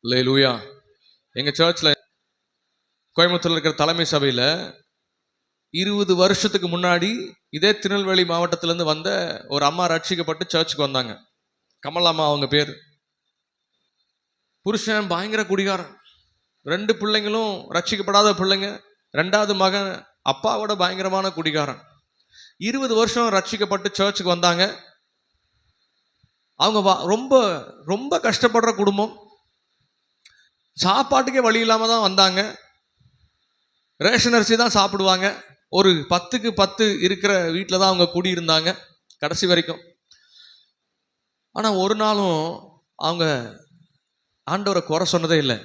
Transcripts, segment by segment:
இல்லை லூயா எங்கள் சர்ச்சில் கோயம்புத்தூரில் இருக்கிற தலைமை சபையில் இருபது வருஷத்துக்கு முன்னாடி இதே திருநெல்வேலி மாவட்டத்திலேருந்து வந்த ஒரு அம்மா ரட்சிக்கப்பட்டு சர்ச்சுக்கு வந்தாங்க. கமலாம்மா அவங்க பேர். புருஷன் பயங்கர குடிகாரன். ரெண்டு பிள்ளைங்களும் ரட்சிக்கப்படாத பிள்ளைங்க. ரெண்டாவது மகன் அப்பாவோட பயங்கரமான குடிகாரன். இருபது வருஷம் ரட்சிக்கப்பட்டு சர்ச்சுக்கு வந்தாங்க. அவங்க வா- ரொம்ப ரொம்ப கஷ்டப்படுற குடும்பம். சாப்பாட்டுக்கே வழி இல்லாமல் தான் வந்தாங்க. ரேஷன் அரிசி தான் சாப்பிடுவாங்க. ஒரு பத்துக்கு பத்து இருக்கிற வீட்டில் தான் அவங்க குடியிருந்தாங்க கடைசி வரைக்கும். ஆனால் ஒரு நாளும் அவங்க ஆண்டவரை குறை சொன்னதே இல்லை.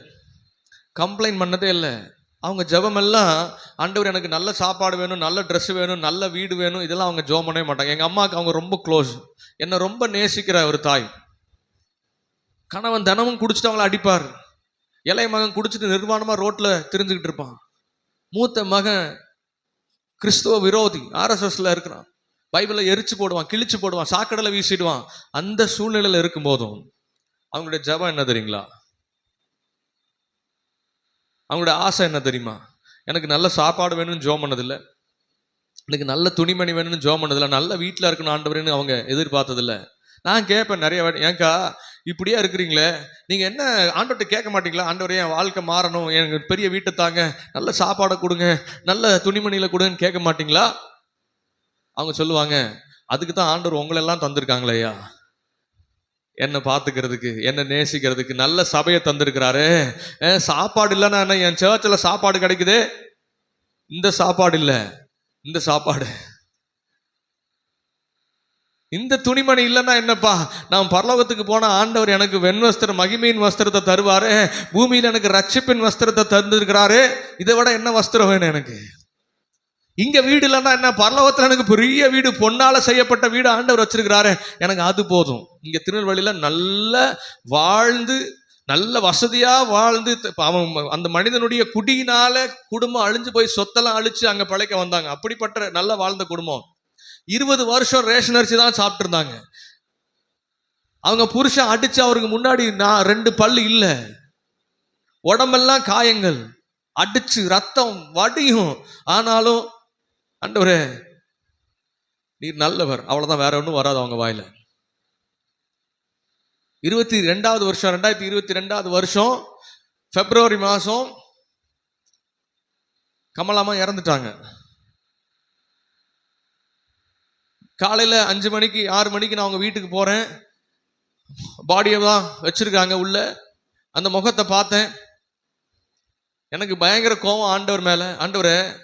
கம்ப்ளைண்ட் பண்ணதே இல்லை. அவங்க ஜெபமெல்லாம் ஆண்டவர் எனக்கு நல்ல சாப்பாடு வேணும் நல்ல ட்ரெஸ் வேணும் நல்ல வீடு வேணும். இதெல்லாம் அவங்க ஜெபம் பண்ணவே மாட்டாங்க. எங்கள் அம்மாவுக்கு அவங்க ரொம்ப க்ளோஸ் என்னை ரொம்ப நேசிக்கிற ஒரு தாய். கணவன் தினமும் குடிச்சிட்டு அவங்கள அடிப்பார். இளைய மகன் குடிச்சிட்டு நிர்வாணமாக ரோட்டில் தெரிஞ்சுக்கிட்டு இருப்பான். மூத்த மகன் கிறிஸ்துவ விரோதி ஆர்எஸ்எஸ்ல இருக்கிறான். பைபிளை எரிச்சு போடுவான் கிழிச்சு போடுவான் சாக்கடையில் வீசிடுவான். அந்த சூழ்நிலையில் இருக்கும்போதும் அவங்களுடைய ஜபம் என்ன தெரியுங்களா? அவங்களோட ஆசை என்ன தெரியுமா? எனக்கு நல்ல சாப்பாடு வேணும்னு ஜோம் பண்ணதில்லை. எனக்கு நல்ல துணிமணி வேணும்னு ஜோம் பண்ணதில்லை. நல்ல வீட்டில் இருக்கணும் ஆண்டவரேன்னு அவங்க எதிர்பார்த்ததில்ல. நான் கேட்பேன் நிறைய ஏங்கா இப்படியா இருக்கிறீங்களே? நீங்கள் என்ன ஆண்டவர்கிட்ட கேட்க மாட்டீங்களா? ஆண்டவரே என் வாழ்க்கை மாறணும் எனக்கு பெரிய வீட்டை தாங்க நல்ல சாப்பாடை கொடுங்க நல்ல துணிமணியில் கொடுங்கன்னு கேட்க மாட்டீங்களா? அவங்க சொல்லுவாங்க அதுக்கு தான் ஆண்டவர் உங்களெல்லாம் தந்திருக்காங்களே ஐயா. என்னை பார்த்துக்கிறதுக்கு என்னை நேசிக்கிறதுக்கு நல்ல சபையை தந்திருக்கிறாரு. சாப்பாடு இல்லைன்னா என்ன என் சர்ச்சில் சாப்பாடு கிடைக்குது? இந்த சாப்பாடு இல்லை. இந்த சாப்பாடு இந்த துணிமணி இல்லைன்னா என்னப்பா? நான் பரலோகத்துக்கு போன ஆண்டவர் எனக்கு வெண் வஸ்திரம் மகிமையின் வஸ்திரத்தை தருவார். பூமியில் எனக்கு ரட்சிப்பின் வஸ்திரத்தை தந்திருக்கிறாரு. இதை விட என்ன வஸ்திரம் வேணும் எனக்கு? இங்கே வீடு இல்லைன்னா என்ன? பரலோகத்தில் எனக்கு பெரிய வீடு பொன்னால் செய்யப்பட்ட வீடு ஆண்டவர் வச்சிருக்கிறாரு. எனக்கு அது போதும். இங்கே திருநெல்வேலியில் நல்ல வாழ்ந்து நல்ல வசதியா வாழ்ந்து அவன் அந்த மனிதனுடைய குடியினால குடும்பம் அழிஞ்சு போய் சொத்தெல்லாம் அழிச்சு அங்க பழைக்க வந்தாங்க. அப்படிப்பட்ட நல்ல வாழ்ந்த குடும்பம். இருபது வருஷம் ரேஷன் அரிசி தான் சாப்பிட்ருந்தாங்க அவங்க புருஷன் அடிச்சு அவருக்கு முன்னாடி நான் ரெண்டு பல்லு இல்லை. உடம்பெல்லாம் காயங்கள். அடிச்சு ரத்தம் வடியும். ஆனாலும் அண்டவரே நீர் நல்லவர். அவ்வளோதான் வேற ஒன்றும் வராது அவங்க வாயில. இருபத்தி ரெண்டாவது வருஷம் ரெண்டாயிரத்தி இருபத்தி ரெண்டாவது வருஷம் பிப்ரவரி மாதம் கமலாமா இறந்துட்டாங்க. காலையில் அஞ்சு மணிக்கு ஆறு மணிக்கு நான் அவங்க வீட்டுக்கு போகிறேன் பாடியை தான் வச்சுருக்காங்க உள்ள. அந்த முகத்தை பார்த்தேன். எனக்கு பயங்கர கோவம் ஆண்டவர் மேலே. ஆண்டவரை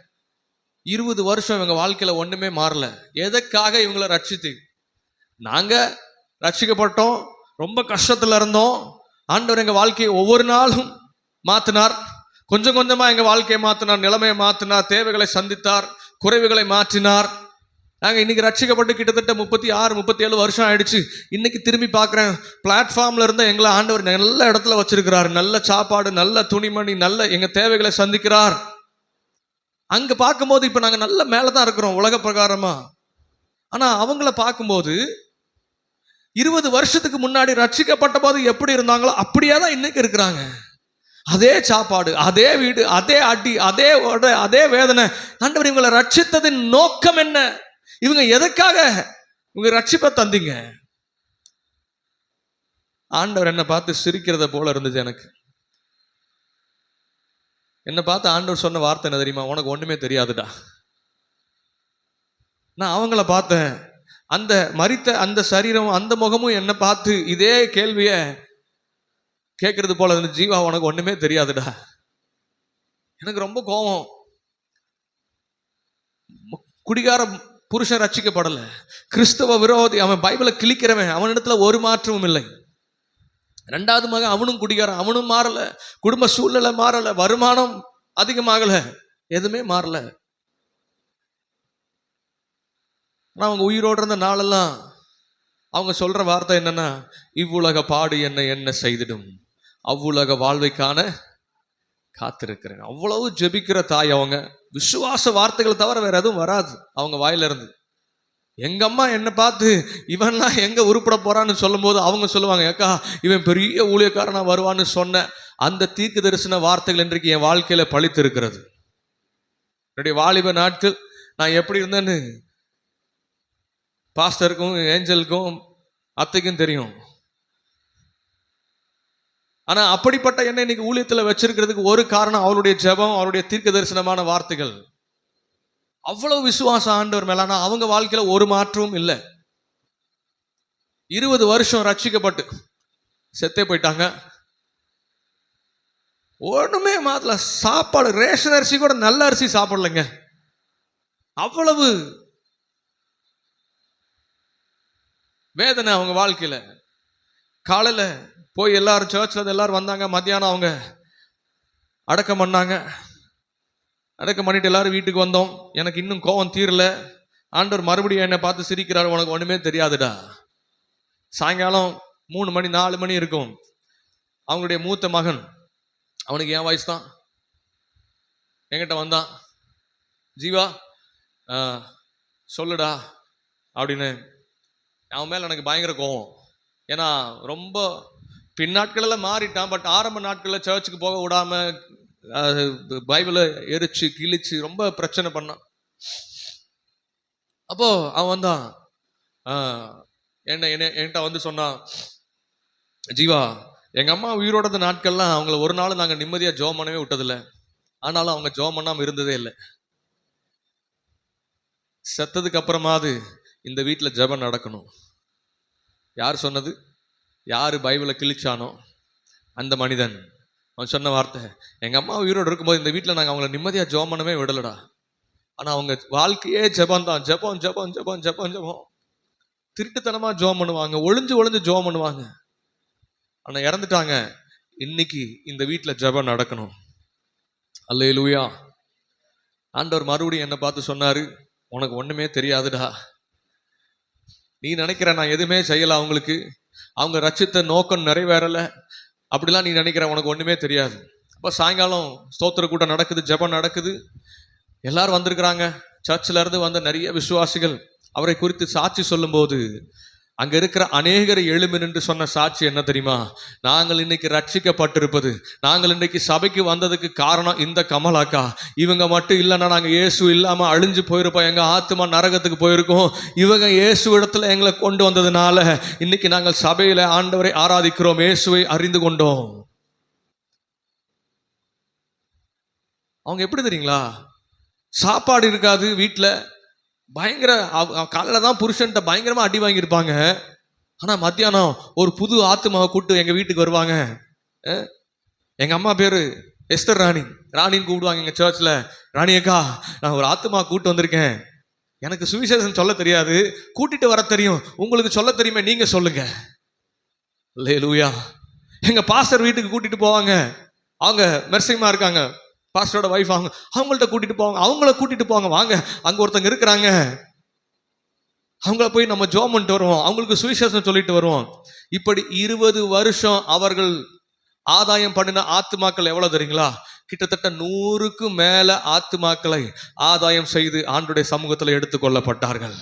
இருபது வருஷம் இவங்க வாழ்க்கையில் ஒன்றுமே மாறல. எதற்காக இவங்கள ரட்சித்து? நாங்கள் ரட்சிக்கப்பட்டோம். ரொம்ப கஷ்டத்தில் இருந்தோம். ஆண்டவர் எங்கள் வாழ்க்கையை ஒவ்வொரு நாளும் மாற்றினார் கொஞ்சம் கொஞ்சமாக எங்கள் வாழ்க்கையை மாற்றினார் நிலைமையை மாற்றினார் தேவைகளை சந்தித்தார். குறைவுகளை மாற்றினார். நாங்கள் இன்றைக்கி ரட்சிக்கப்பட்டு கிட்டத்தட்ட முப்பத்தி ஆறு முப்பத்தி ஏழு வருஷம் ஆயிடுச்சு. இன்றைக்கி திரும்பி பார்க்குறேன். பிளாட்ஃபார்மில் இருந்த எங்களை ஆண்டவர் நல்ல இடத்துல வச்சுருக்கிறார். நல்ல சாப்பாடு நல்ல துணிமணி நல்ல எங்கள் தேவைகளை சந்திக்கிறார். அங்கே பார்க்கும்போது இப்போ நாங்கள் நல்ல மேலே தான் இருக்கிறோம் உலக பிரகாரமாக ஆனால் அவங்கள பார்க்கும்போது இருபது வருஷத்துக்கு முன்னாடி ரட்சிக்கப்பட்ட போது எப்படி இருந்தாங்களோ அப்படியே தான் இன்றைக்கி இருக்கிறாங்க. அதே சாப்பாடு அதே வீடு அதே அடி அதே உடை அதே வேதனை. ஆண்டவர் இவங்களை ரட்சித்ததின் நோக்கம் என்ன? இவங்க எதுக்காக இவங்க ரட்சிப்பை தந்தீங்க? ஆண்டவர் என்னை பார்த்து சிரிக்கிறத போல இருந்தது எனக்கு. என்னை பார்த்து ஆண்டவர் சொன்ன வார்த்தை என்ன தெரியுமா? உனக்கு ஒண்ணுமே தெரியாதுடா. நான் அவங்கள பார்த்தேன். அந்த மரித்த அந்த சரீரம் அந்த முகமும் என்னை பார்த்து இதே கேள்விய கேட்கறது போல இருந்து ஜீவா உனக்கு ஒண்ணுமே தெரியாதுடா. எனக்கு ரொம்ப கோபம் குடிகார புருஷன் ரச்சிக்கப்படலை கிறிஸ்தவ விரோதி அவன் பைபிளை கிழிக்கிறவன். அவனிடத்துல ஒரு மாற்றமும் இல்லை. ரெண்டாவது மகன் அவனும் குடிகாரன். அவனும் மாறலை. குடும்ப சூழ்நிலை மாறலை. வருமானம் அதிகமாகலை. எதுவுமே மாறலை. ஆனால் அவங்க உயிரோடு இருந்த நாளெல்லாம் அவங்க சொல்கிற வார்த்தை என்னென்னா இவ்வுலக பாடு என்ன என்ன செய்திடும். அவ்வுலக வாழ்வைக்கான காத்திருக்கிறேன். அவ்வளவு ஜெபிக்கிற தாய் அவங்க. விசுவாச வார்த்தைகளை தவிர வேற எதுவும் வராது அவங்க வாயிலிருந்து. எங்க அம்மா என்னை பார்த்து இவன்லாம் எங்க உருப்பட போறான்னு சொல்லும்போது அவங்க சொல்லுவாங்க ஏக்கா இவன் பெரிய ஊழியக்காரனா வருவான்னு சொன்ன அந்த தீர்க்க தரிசன வார்த்தைகள் இன்றைக்கு என் வாழ்க்கையில பழித்து இருக்கிறது என்னுடைய வாலிப நாட்கள் நான் எப்படி இருந்தேன்னு பாஸ்டருக்கும் ஏஞ்சலுக்கும் அத்தைக்கும் தெரியும். ஆனால் அப்படிப்பட்ட எண்ணெய் இன்னைக்கு ஊழியத்தில் வச்சிருக்கிறதுக்கு ஒரு காரணம் அவருடைய ஜெபம் அவருடைய தீர்க்க தரிசனமான வார்த்தைகள். அவ்வளவு விசுவாசம் ஆண்டவர் மேல ஆனால் அவங்க வாழ்க்கையில் ஒரு மாற்றமும் இல்லை. இருபது வருஷம் ரட்சிக்கப்பட்டு செத்தே போயிட்டாங்க. ஒன்றுமே மாத்தல. சாப்பாடு ரேஷன் அரிசி கூட நல்ல அரிசி சாப்பிடலைங்க. அவ்வளவு வேதனை அவங்க வாழ்க்கையில். காலையில் போய் எல்லாரும் சர்ச்சில் எல்லாரும் வந்தாங்க. மத்தியானம் அவங்க அடக்கம் பண்ணாங்க. அடக்கம் பண்ணிட்டு எல்லாரும் வீட்டுக்கு வந்தோம். எனக்கு இன்னும் கோவம் தீரல. ஆண்டவர் மறுபடியும் என்னை பார்த்து சிரிக்கிறார். உனக்கு ஒன்றுமே தெரியாதுடா. சாயங்காலம் மூணு மணி நாலு மணி இருக்கும். அவங்களுடைய மூத்த மகன் அவனுக்கு என் வயசு தான். என்கிட்ட வந்தான். ஜீவா சொல்லுடா அப்படின்னு. அவன் மேலே எனக்கு பயங்கர கோவம். ஏன்னா ரொம்ப பின்னாட்களில் மாறிட்டான் பட் ஆரம்ப நாட்களில் சர்ச்சுக்கு போக விடாம பைபிளை எரிச்சு கிழிச்சு ரொம்ப பிரச்சனை பண்ணான். அப்போ அவன் வந்தான். என்ன என்ன என்கிட்ட வந்து சொன்னான் ஜீவா எங்கள் அம்மா உயிரோட நாட்கள்லாம் அவங்கள ஒரு நாள் நாங்கள் நிம்மதியாக ஜோம் பண்ணவே விட்டதில்ல. ஆனாலும் அவங்க ஜோம் பண்ணாமல் இருந்ததே இல்லை. செத்ததுக்கு அப்புறமாவது இந்த வீட்டில் ஜெபம் நடக்கணும். யார் சொன்னது? யார் பைபிளை கிழிச்சானோ அந்த மனிதன். அவன் சொன்ன வார்த்தை எங்கள் அம்மா உயிரோடு இருக்கும்போது இந்த வீட்டில் நாங்கள் அவங்கள நிம்மதியாக ஜெபம் பண்ணவே விடலடா. ஆனால் அவங்க வாழ்க்கையே ஜெபம் தான். ஜெபம் ஜெபம் ஜெபம் ஜெபம் ஜெபம். திருட்டுத்தனமாக ஜோம் பண்ணுவாங்க. ஒளிஞ்சு ஒளிஞ்சு ஜோம் பண்ணுவாங்க. ஆனால் இறந்துட்டாங்க. இன்னைக்கு இந்த வீட்டில் ஜெபம் நடக்கணும். அல்லே லூயா ஆண்டவர் மறுபடியும் என்னை பார்த்து சொன்னார் உனக்கு ஒன்றுமே தெரியாதுடா. நீ நினைக்கிற நான் எதுவுமே செய்யலை அவங்களுக்கு. அவங்க ரச்சித்த நோக்கம் நிறைவேறல. அப்படிலாம் நீ நினைக்கிற உனக்கு ஒன்றுமே தெரியாது. அப்போ சாயங்காலம் ஸ்தோத்திர கூட்டம் நடக்குது ஜெபம் நடக்குது. எல்லாரும் வந்திருக்கிறாங்க. சர்ச்சில் இருந்து வந்த நிறைய விசுவாசிகள் அவரை குறித்து சாட்சி சொல்லும்போது அங்க இருக்கிற அநேகரை எழும்பி நின்று சொன்ன சாட்சி என்ன தெரியுமா? நாங்கள் இன்னைக்கு ரட்சிக்கப்பட்டிருப்பது. நாங்கள் இன்னைக்கு சபைக்கு வந்ததுக்கு காரணம் இந்த கமலாக்கா. இவங்க மட்டும் இல்லைன்னா நாங்கள் இயேசு இல்லாம அழிஞ்சு போயிருப்போம். எங்க ஆத்மா நரகத்துக்கு போயிருக்கோம். இவங்க இயேசு இடத்துல எங்களை கொண்டு வந்ததுனால இன்னைக்கு நாங்கள் சபையில ஆண்டவரை ஆராதிக்கிறோம். இயேசுவை அறிந்து கொண்டோம். அவங்க எப்படி தெரியுங்களா? சாப்பாடு இருக்காது வீட்டில் பயங்கர காலையில் தான் புருஷன்ட்ட பயங்கரமாக அடி வாங்கியிருப்பாங்க. ஆனால் மத்தியானம் ஒரு புது ஆத்மாவை கூப்பிட்டு எங்கள் வீட்டுக்கு வருவாங்க. எங்கள் அம்மா பேர் எஸ்தர் ராணி. ராணின்னு கூப்பிடுவாங்க எங்கள் சர்ச்சில் ராணி அக்கா நான் ஒரு ஆத்மா கூப்பிட்டு வந்திருக்கேன். எனக்கு சுவிசேஷம் சொல்ல தெரியாது. கூட்டிட்டு வர தெரியும். உங்களுக்கு சொல்ல தெரியுமே நீங்கள் சொல்லுங்க. லேலூயா எங்கள் பாஸ்டர் வீட்டுக்கு கூட்டிகிட்டு போவாங்க. அவங்க மெர்சிமா இருக்காங்க. பாஸ்டரோட வைஃப் அவங்க அவங்கள்ட்ட கூட்டிட்டு போவாங்க. அவங்கள கூட்டிட்டு போவாங்க. வாங்க அங்கே ஒருத்தங்க இருக்கிறாங்க. அவங்கள போய் நம்ம ஜோம் பண்ணிட்டு வருவோம். அவங்களுக்கு சுவிசேஷம் சொல்லிட்டு வருவோம். இப்படி இருபது வருஷம் அவர்கள் ஆதாயம் பண்ணின ஆத்துமாக்கள் எவ்வளோ தெரியுங்களா? கிட்டத்தட்ட நூறுக்கு மேல ஆத்துமாக்களை ஆதாயம் செய்து ஆண்டுடைய சமூகத்தில் எடுத்துக்கொள்ளப்பட்டார்கள்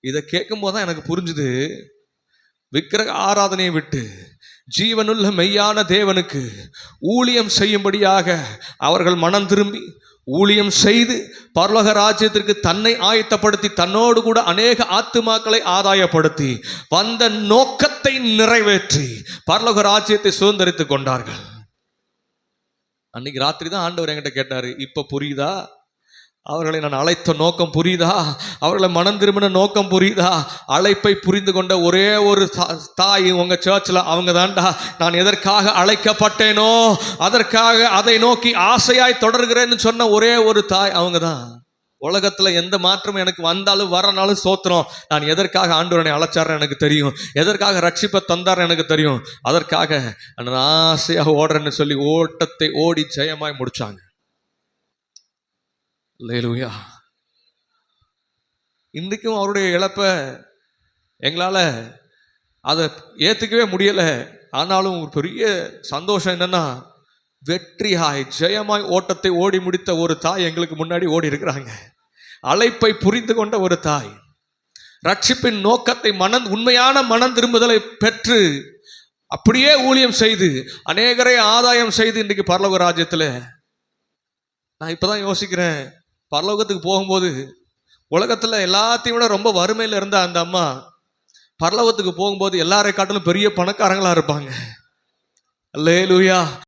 இதை கேட்கும் போதுதான் எனக்கு புரிஞ்சுது. விக்கிரக ஆராதனையை விட்டு ஜீவனுள்ள மெய்யான தேவனுக்கு ஊழியம் செய்யும்படியாக அவர்கள் மனம் திரும்பி ஊழியம் செய்து பரலோக ராஜ்யத்திற்கு தன்னை ஆயத்தப்படுத்தி தன்னோடு கூட அநேக ஆத்துமாக்களை ஆதாயப்படுத்தி வந்த நோக்கத்தை நிறைவேற்றி பரலோக ராஜ்யத்தை சுதந்திரித்துக் கொண்டார்கள். அன்னைக்கு ராத்திரி தான் ஆண்டவர் என்கிட்ட கேட்டார் இப்போ புரியுதா? அவர்களை நான் அழைத்த நோக்கம் புரியுதா? அவர்களை மனம் திரும்பின நோக்கம் புரியுதா? அழைப்பை புரிந்து கொண்ட ஒரே ஒரு தா- தாய் உங்கள் சர்ச்சில் அவங்க தான்டா. நான் எதற்காக அழைக்கப்பட்டேனோ அதற்காக அதை நோக்கி ஆசையாய் தொடர்கிறேன்னு சொன்ன ஒரே ஒரு தாய் அவங்க தான். உலகத்தில் எந்த மாற்றமும் எனக்கு வந்தாலும் வரனாலும் சோத்திரம். நான் எதற்காக ஆண்டவரனை அழைச்சாரன் எனக்கு தெரியும். எதற்காக ரட்சிப்பை தந்தார் எனக்கு தெரியும். அதற்காக நான் ஆசையாக ஓடுறேன்னு சொல்லி ஓட்டத்தை ஓடி ஜெயமாய் முடித்தாங்க லேலுயா. இன்றைக்கும் அவருடைய இழப்பை எங்களால் அதை ஏற்றுக்கவே முடியலை. ஆனாலும் ஒரு பெரிய சந்தோஷம் என்னென்னா வெற்றியாய் ஜெயமாய் ஓட்டத்தை ஓடி முடித்த ஒரு தாய் எங்களுக்கு முன்னாடி ஓடி இருக்கிறாங்க. அழைப்பை புரிந்து கொண்ட ஒரு தாய். ரட்சிப்பின் நோக்கத்தை மனம் உண்மையான மனம் திரும்புதலை பெற்று அப்படியே ஊழியம் செய்து அநேகரை ஆதாயம் செய்து இன்றைக்கு பரலோக ராஜ்யத்தில். நான் இப்போதான் யோசிக்கிறேன் பரலோகத்துக்கு போகும்போது உலகத்தில் எல்லாத்தையும் விட ரொம்ப வறுமையில் இருந்த அந்த அம்மா பரலோகத்துக்கு போகும்போது எல்லாரை காட்டிலும் பெரிய பணக்காரங்களாக இருப்பாங்க. அல்லேலூயா.